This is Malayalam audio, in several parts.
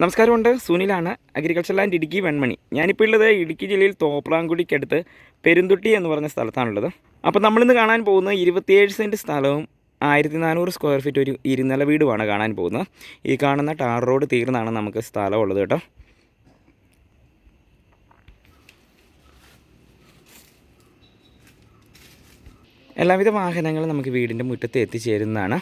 നമസ്കാരമുണ്ട്. സുനിലാണ് അഗ്രികൾച്ചർ ലാൻഡ് ഇടുക്കി വെൺമണി. ഞാനിപ്പോൾ ഉള്ളത് ഇടുക്കി ജില്ലയിൽ തോപ്രാങ്കുടിക്കടുത്ത് പെരുന്തുട്ടി എന്ന് പറഞ്ഞ സ്ഥലത്താണുള്ളത്. അപ്പോൾ നമ്മളിന്ന് കാണാൻ പോകുന്നത് ഇരുപത്തിയേഴ് സെന്റ് സ്ഥലവും ആയിരത്തി നാനൂറ് സ്ക്വയർ ഫീറ്റ് ഒരു ഇരുനില വീടുമാണ് കാണാൻ പോകുന്നത്. ഈ കാണുന്ന ടാർ റോഡ് തീർന്നാണ് നമുക്ക് സ്ഥലമുള്ളത് കേട്ടോ. എല്ലാവിധ വാഹനങ്ങളും നമുക്ക് വീടിന്റെ മുറ്റത്ത് എത്തിച്ചേരുന്നതാണ്.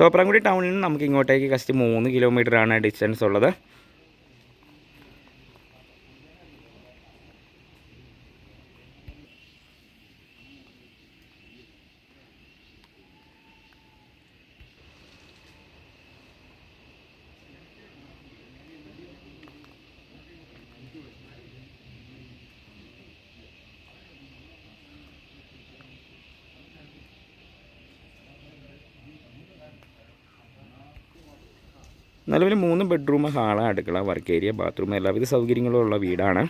തോപ്രാങ്കുടി ടൗണിൽ നിന്ന് നമുക്ക് ഇങ്ങോട്ടേക്ക് കസ്റ്റ് മൂന്ന് കിലോമീറ്ററാണ് ഡിസ്റ്റൻസ് ഉള്ളത്. നിലവിൽ മൂന്ന് ബെഡ്റൂം ഹാൾ അടുക്കള വർക്ക് ഏരിയ ബാത്റൂം എല്ലാവിധ സൗകര്യങ്ങളും ഉള്ള വീടാണ്.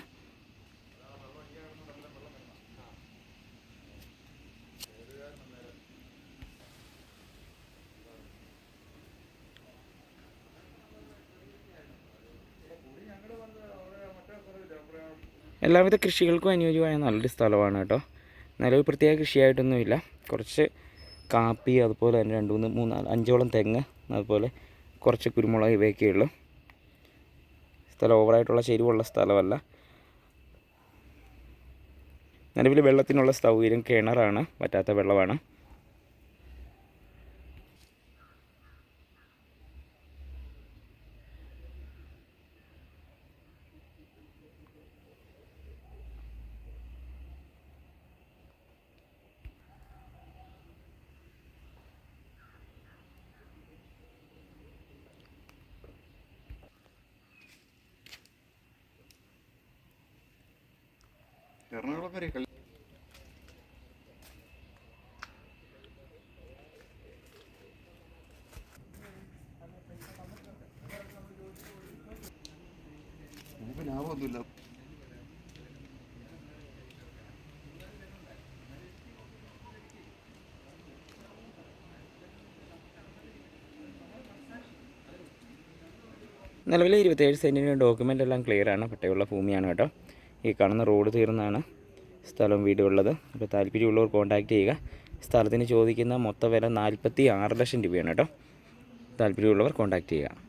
എല്ലാവിധ കൃഷികൾക്കും അനുയോജ്യമായ നല്ലൊരു സ്ഥലമാണ് കേട്ടോ. നിലവിൽ പ്രത്യേക കൃഷിയായിട്ടൊന്നുമില്ല. കുറച്ച് കാപ്പി അതുപോലെ തന്നെ രണ്ട് മൂന്ന് മൂന്ന് അഞ്ചോളം തെങ്ങ് അതുപോലെ കുറച്ച് കുരുമുളക് ഇവയൊക്കെ ഉള്ളു. സ്ഥലം ഓവറായിട്ടുള്ള ചെരിവുള്ള സ്ഥലമല്ല. നിലവിൽ വെള്ളത്തിനുള്ള സൗകര്യം കിണറാണ് പറ്റാത്ത വെള്ളമാണ്. എറണാകുളം വരെ കളി നമുക്ക് ലാഭമൊന്നുമില്ല നിലവിൽ ഇരുപത്തേഴ് സെന്റിന് ഡോക്യുമെന്റ് എല്ലാം ക്ലിയർ ആണ്. പട്ടയുള്ള ഭൂമിയാണ് കേട്ടോ. ഈ കാണുന്ന റോഡ് തീർന്നാണ് സ്ഥലവും വീടുമുള്ളത് അപ്പോൾ താല്പര്യമുള്ളവർ കോൺടാക്റ്റ് ചെയ്യുക. സ്ഥലത്തിന് ചോദിക്കുന്ന മൊത്ത വില നാൽപ്പത്തി ആറ് ലക്ഷം രൂപയാണ് കേട്ടോ. താല്പര്യമുള്ളവർ കോൺടാക്റ്റ് ചെയ്യുക.